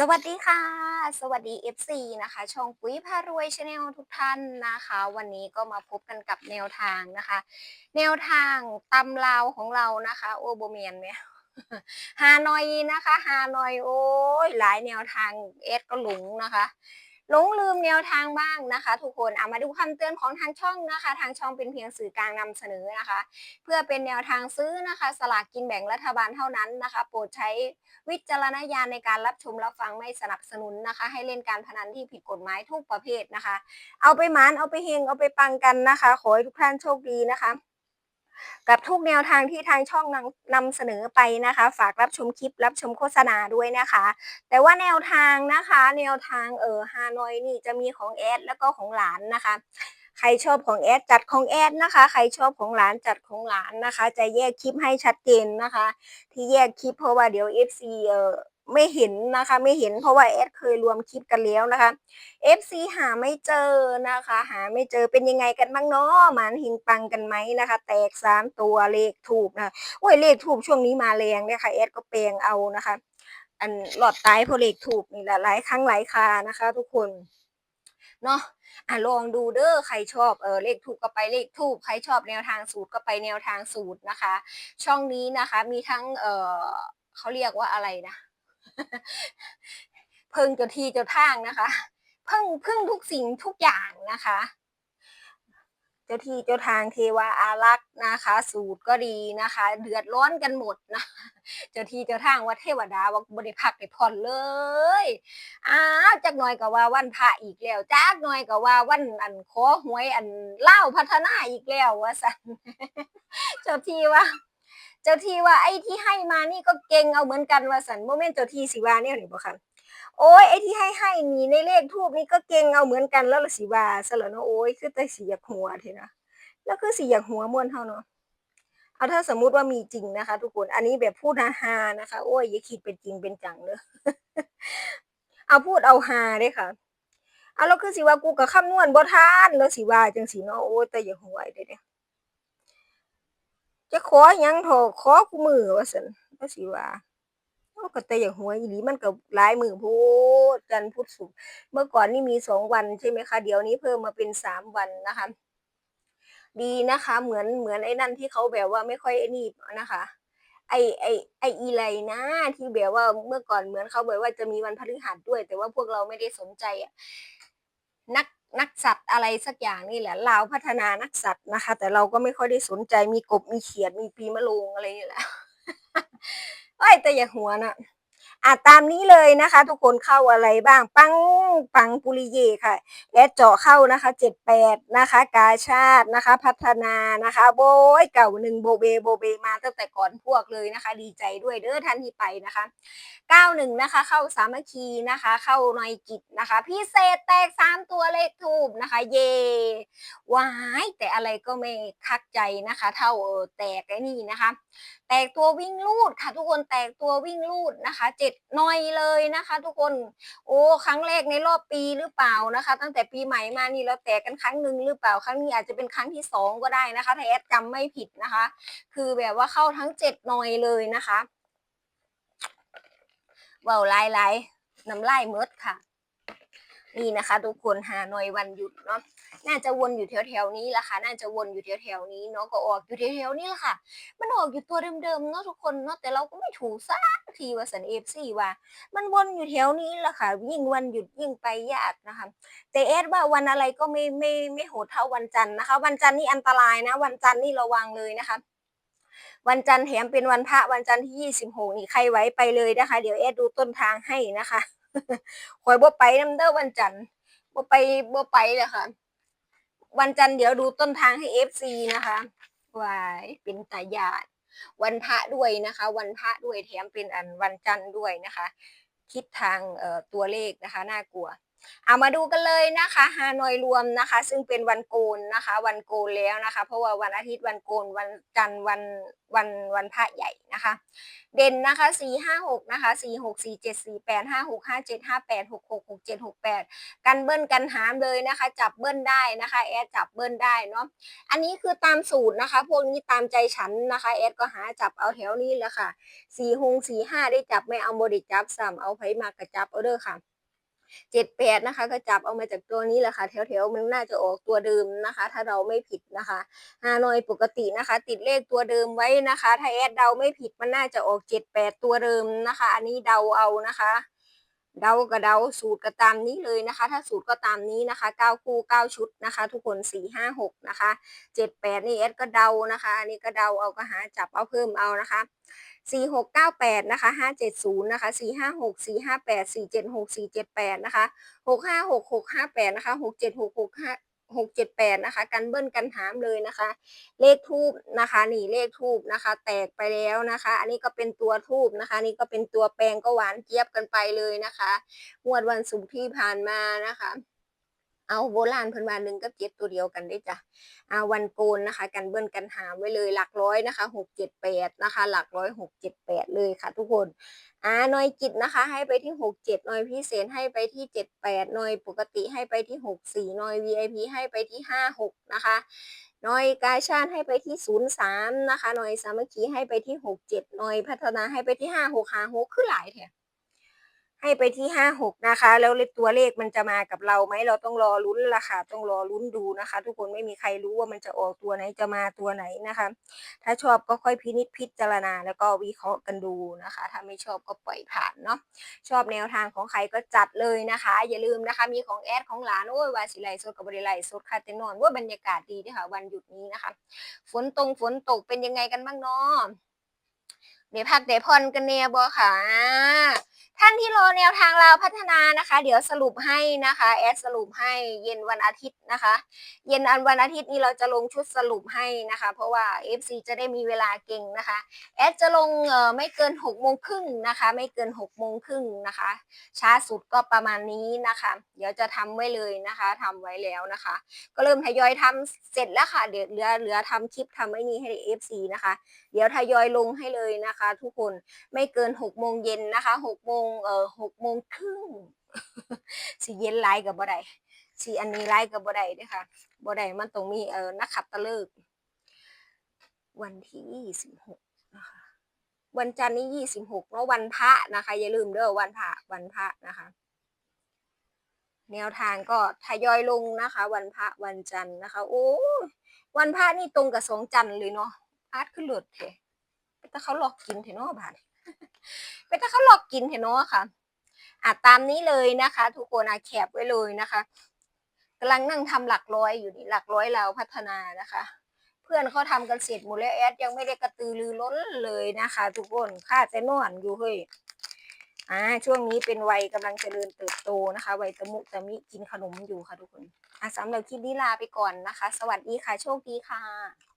สวัสดีค่ะ สวัสดี FC นะคะช่องปุ๋ยพารวยชาแนลทุกท่านนะคะ วันนี้ก็มาพบกันกับแนวทางนะคะ แนวทางตำลาวของเรานะคะโอโบเมียนไหมฮานอยนะคะฮานอยโอ้ยหลายแนวทางเอสก็หลงนะคะ หลงลืมแนวทางบ้างนะคะ ทุกคนเอามาดูคำเตือนของทางช่องนะคะ ทางช่องเป็นเพียงสื่อกลางนำเสนอนะคะ เพื่อเป็นแนวทางซื้อนะคะ สลากกินแบ่งรัฐบาลเท่านั้นนะคะ โปรดใช้วิจารณญาณในการรับชมรับฟังไม่สนับสนุนนะคะ ให้เล่นการพนันที่ผิดกฎหมายทุกประเภทนะคะ เอาไปหมานเอาไปเฮงเอาไปปังกันนะคะ ขอให้ทุกท่านโชคดีนะคะ กับทุกแนวทางที่ทางช่องนำนำเสนอไปนะคะ ฝากรับชมคลิปรับชมโฆษณาด้วยนะคะ แต่ว่าแนวทางนะคะ แนวทางเออฮานอยนี่จะมีของแอดแล้วก็ของหลานนะคะใครชอบของแอดจัดของแอดนะคะ ใครชอบของหลานจัดของหลานนะคะ จะแยกคลิปให้ชัดเจนนะคะ ที่แยกคลิปเพราะว่าเดี๋ยว FC เออ ไม่เห็นนะคะ ไม่เห็นเพราะว่าแอดเคยรวมคลิปกันแล้วนะคะ FC หาไม่เจอนะคะ หาไม่เจอเป็นยังไงกันบ้างเนาะหมานหิงปังกันไหมนะคะ แตกสามตัวเลขถูกนะโอ้ยเลขถูกช่วงนี้มาแรงเนี่ยค่ะแอดก็แปลงเอานะคะ อันหลอดตายเพราะเลขถูกนี่แหละหลายครั้งหลายคานะคะ ทุกคนเนาะอะลองดูเด้อใครชอบเออเลขถูกก็ไปเลขถูกใครชอบแนวทางสูตรก็ไปแนวทางสูตรนะคะ ช่องนี้นะคะ มีทั้งเออเขาเรียกว่าอะไรนะ เพิ่งเจ้าที่เจ้าทางนะคะพึ่งพึ่งทุกสิ่งทุกอย่างนะคะ เจ้าที่เจ้าทางเทวาอารักษ์นะคะ สูตรก็ดีนะคะ เดือดร้อนกันหมดนะ เจ้าที่เจ้าทางว่าเทวดาว่าบริพักได้ผ่อนเลยอ้าวจักหน่อยก็ว่าวันพระอีกแล้วจักหน่อยก็ว่าวันอันขอหวยอันเล่าพัฒนาอีกแล้วว่าสันเจ้าที่ว่า เจ้าที่ว่าไอ้ที่ให้มานี่ก็เก่งเอาเหมือนกันว่าสันโมเมนต์เจ้าที่สิว่าเนี่ยหรือเปล่าคะโอ้ยไอ้ที่ให้ให้นี่ในเลขทูบนี่ก็เก่งเอาเหมือนกันแล้วสิว่าซะแล้วเนาะโอ้ยคือแต่สิอยากหัวเถอะนะแล้วคือสิอยากหัวม่วนเฮาเนาะเอาถ้าสมมุติว่ามีจริงนะคะ ทุกคนอันนี้แบบพูดฮาๆนะคะ โอ้ยอย่าคิดเป็นจริงเป็นจังเด้อเอาพูดเอาฮาเด้ค่ะเอาแล้วคือสิว่ากูก็คำนวณบ่ทันแล้วสิว่าจังสิเนาะโอ้ยแต่อย่าหัวเด้อเนี่ย จะขอยังเถอขอกูมือว่าซั่นแล้วสิว่าก็แต่อย่างหัวอีหลีมันก็หลายมือโพดจันพุธศุกเมื่อก่อนนี่มีสองวันใช่ไหมคะเดี๋ยวนี้เพิ่มมาเป็นสามวันนะคะ ดีนะคะ เหมือนเหมือนไอ้นั่นที่เขาแบบว่าไม่ค่อยไอ้นี่นะคะ ไอไอไออีไรนะที่แบบว่าเมื่อก่อนเหมือนเขาบอกว่าจะมีวันพฤหัสด้วย แต่ว่าพวกเราไม่ได้สนใจอะนัก นักสัตว์อะไรสักอย่างนี่แหละลาวพัฒนานักสัตว์นะคะ แต่เราก็ไม่ค่อยได้สนใจมีกบมีเขียดมีปีมะโรงอะไรนี่แหละไอ้ยแต่อย่าหัวนะ อะตามนี้เลยนะคะ ทุกคนเข้าอะไรบ้าง ปังปังปุริเยค่ะและเจาะเข้านะคะเจ็ดแปดนะคะ กาชาตินะคะ พัฒนานะคะ โบยเก่าหนึ่งโบเบโบเบมาตั้งแต่ก่อนพวกเลยนะคะ ดีใจด้วยเด้อท่านที่ไปนะคะเก้าหนึ่งนะคะ เข้าสามัคคีนะคะ เข้าหน่อยกิจนะคะ พิเศษแตกสามตัวเลขทูบนะคะ เยวายแต่อะไรก็ไม่คักใจนะคะ เท่าแตกไอ้นี่นะคะ แตกตัววิ่งลูดค่ะ ทุกคนแตกตัววิ่งลูดนะคะเจ็ดหน่อยเลยนะคะ ทุกคน โอ้ครั้งแรกในรอบปีหรือเปล่านะคะ ตั้งแต่ปีใหม่มานี่เราแตกกันครั้งหนึ่งหรือเปล่า ครั้งนี้อาจจะเป็นครั้งที่สองก็ได้นะคะถ้าแอดจำไม่ผิดนะคะ คือแบบว่าเข้าทั้งเจ็ดหน่อยเลยนะคะเว้าวลายลายน้ำลายเมดค่ะ นี่นะคะ ทุกคนหาหน่อยวันหยุดเนาะ น่าจะวนอยู่แถวๆนี้แหละค่ะ น่าจะวนอยู่แถวๆนี้เนาะก็ออกอยู่แถวๆนี้ละค่ะ มันออกอยู่ตัวเดิมๆเนาะทุกคนเนาะแต่เราก็ไม่ถูกสักทีว่าสันเอฟซีว่า มันวนอยู่แถวนี้ละค่ะ ยิ่งวันหยุดยิ่งไปยากนะคะแต่เอสว่าวันอะไรก็ไม่ไม่ไม่โหดเท่าวันจันทร์นะคะ วันจันทร์นี่อันตรายนะ วันจันทร์นี่ระวังเลยนะคะวันจันทร์แถมเป็นวันพระวันจันทร์ที่ยี่สิบหกนี่ใครไว้ไปเลยนะคะ เดี๋ยวเอสดูต้นทางให้นะคะคอยบ่ไปน้ำเด้อวันจันทร์บ่ไปบ่ไปเลยค่ะ วันจันทร์เดี๋ยวดูต้นทางให้เอฟซีนะคะวายเป็นตายาดวันพระด้วยนะคะ วันพระด้วยแถมเป็นอันวันจันทร์ด้วยนะคะ คิดทางเอ่อตัวเลขนะคะ น่ากลัว เอามาดูกันเลยนะคะฮานอยรวมนะคะ ซึ่งเป็นวันโกนนะคะ วันโกนแล้วนะคะ เพราะว่าวันอาทิตย์วันโกนวันจันทร์วันวันวันพระใหญ่นะคะ เด่นนะคะสี่ห้าหกนะคะสี่หกสี่เจ็ดสี่แปดห้าหกห้าเจ็ดห้าแปดหกหกหกเจ็ดหกแปดกันเบิ้ลกันหามเลยนะคะ จับเบิ้ลได้นะคะแอดจับเบิ้ลได้เนาะอันนี้คือตามสูตรนะคะ พวกนี้ตามใจฉันนะคะแอดก็หาจับเอาแถวนี้แหละค่ะสี่หงสี่ห้าได้จับไม่เอาบริจับซ้ำเอาไผมากระจับเอาเด้อค่ะ เจ็ดแปดนะคะ ก็จับเอามาจากตัวนี้แหละค่ะแถวๆมันน่าจะออกตัวเดิมนะคะ ถ้าเราไม่ผิดนะคะฮานอยปกตินะคะ ติดเลขตัวเดิมไว้นะคะ ถ้าแอดเดาไม่ผิดมันน่าจะออกเจ็ดแปดตัวเดิมนะคะ อันนี้เดาเอานะคะเดาก็เดาสูตรก็ตามนี้เลยนะคะ ถ้าสูตรก็ตามนี้นะคะเก้าคู่เก้าชุดนะคะ ทุกคนสี่ห้าหกนะคะเจ็ดแปดนี่เอสก็เดานะคะ อันนี้ก็เดาเอาก็หาจับเอาเพิ่มเอานะคะ สี่หกเก้าแปดนะคะห้าเจ็ดศูนย์นะคะสี่ห้าหกสี่ห้าแปดสี่เจ็ดหกสี่เจ็ดแปดนะคะหกห้าหกหกห้าแปดนะคะหกเจ็ดหกหกห้าหกเจ็ดแปดนะคะ กันเบิ้ลกันหามเลยนะคะ เลขทูบนะคะนี่เลขทูบนะคะ แตกไปแล้วนะคะ อันนี้ก็เป็นตัวทูบนะคะ นี่ก็เป็นตัวแปลงก็หวานเจี๊ยบกันไปเลยนะคะงวดวันศุกร์ที่ผ่านมานะคะ เอาโบราณเพิ่นว่าหนึ่งกับเจ็ดตัวเดียวกันได้จ้ะเอาวันโกนนะคะ กันเบิ้ลกันหามไว้เลยหลักร้อยนะคะหกเจ็ดแปดนะคะ หลักร้อยหกเจ็ดแปดเลยค่ะ ทุกคนอ่าหน่วยกิจนะคะ ให้ไปที่หกเจ็ดหน่วยพิเศษให้ไปที่เจ็ดแปดหน่วยปกติให้ไปที่หกสี่หน่วย VIP ให้ไปที่ห้าหกนะคะหน่อยกาชาติให้ไปที่ 03 นะคะหน่อยสามัคคีให้ไปที่ 67หน่อยพัฒนาให้ไปที่ 56 56คือหลายแถ ให้ไปที่56นะคะ แล้วตัวเลขมันจะมากับเราไหมเราต้องรอลุ้นละค่ะต้องรอลุ้นดูนะคะ ทุกคนไม่มีใครรู้ว่ามันจะออกตัวไหนจะมาตัวไหนนะคะ ถ้าชอบก็ค่อยพินิจพิจารณา แล้วก็วิเคราะห์กันดูนะคะ ถ้าไม่ชอบก็ปล่อยผ่านเนาะชอบแนวทางของใครก็จัดเลยนะคะ อย่าลืมนะคะ มีของแอดของหลานโอ้ยวาสิไลสดกับบริไลสดค่ะแต่นอนว่าบรรยากาศดีด้วยค่ะวันหยุดนี้นะคะ ฝนตรงฝนตกเป็นยังไงกันบ้างเนาะเดี๋ยวพักเดี๋ยวพรกันเนียบอค่ะ ท่านที่รอแนวทางเราพัฒนานะคะ เดี๋ยวสรุปให้นะคะ แอดสรุปให้เย็นวันอาทิตย์นะคะ เย็นอันวันอาทิตย์นี้เราจะลงชุดสรุปให้นะคะ เพราะว่า FC จะได้มีเวลาเก่งนะคะ แอดจะลงเอ่อไม่เกิน6กโมงครึ่งนะคะ ไม่เกิน6กโมงครึ่งนะคะ ช้าสุดก็ประมาณนี้นะคะ เดี๋ยวจะทำไว้เลยนะคะทำไว้แล้วนะคะ ก็เริ่มทยอยทำเสร็จแล้วค่ะเดี๋ยวเหลือเหลือทำคลิปทำไว้นี้ให้ FC นะคะ เดี๋ยวทยอยลงให้เลยนะคะ ทุกคนไม่เกิน6กโมงเย็นนะคะ6โมงเอ่อหกโมงครึ่งสีเย็นไลน์กับบ่ได้สีอันนี้ไลน์กับบ่ได้ด้วยค่ะบ่ได้มันต้องมีเอ่อนักขับตะเลิกวันที่ยี่สิบหกนะคะวันจันทร์นี้ยี่สิบหกเนาะวันพระนะคะ อย่าลืมเด้อวันพระวันพระนะคะ แนวทางก็ทยอยลงนะคะ วันพระวันจันทร์นะคะ โอ้วันพระนี่ตรงกับสองจันทร์เลยเนาะอาร์ตขึ้นเลือดเถอะแต่เขาหลอกกินเถอะเนาะบาด เป็นถ้าเขาหลอกกินเห็นเนาะค่ะอะตามนี้เลยนะคะ ทุกคนอะแคปไว้เลยนะคะกำลังนั่งทำหลักร้อยอยู่นี่หลักร้อยเราพัฒนานะคะ เพื่อนเขาทำกันเสร็จหมดแล้วแอดยังไม่ได้กระตือรือร้นเลยนะคะ ทุกคนค่าจะนอนอยู่เฮ้ยอ่าช่วงนี้เป็นวัยกำลังเจริญเติบโตนะคะ วัยตะมุตะมิกินขนมอยู่ค่ะทุกคนอะสำหรับคลิปนี้ลาไปก่อนนะคะ สวัสดีค่ะ โชคดีค่ะ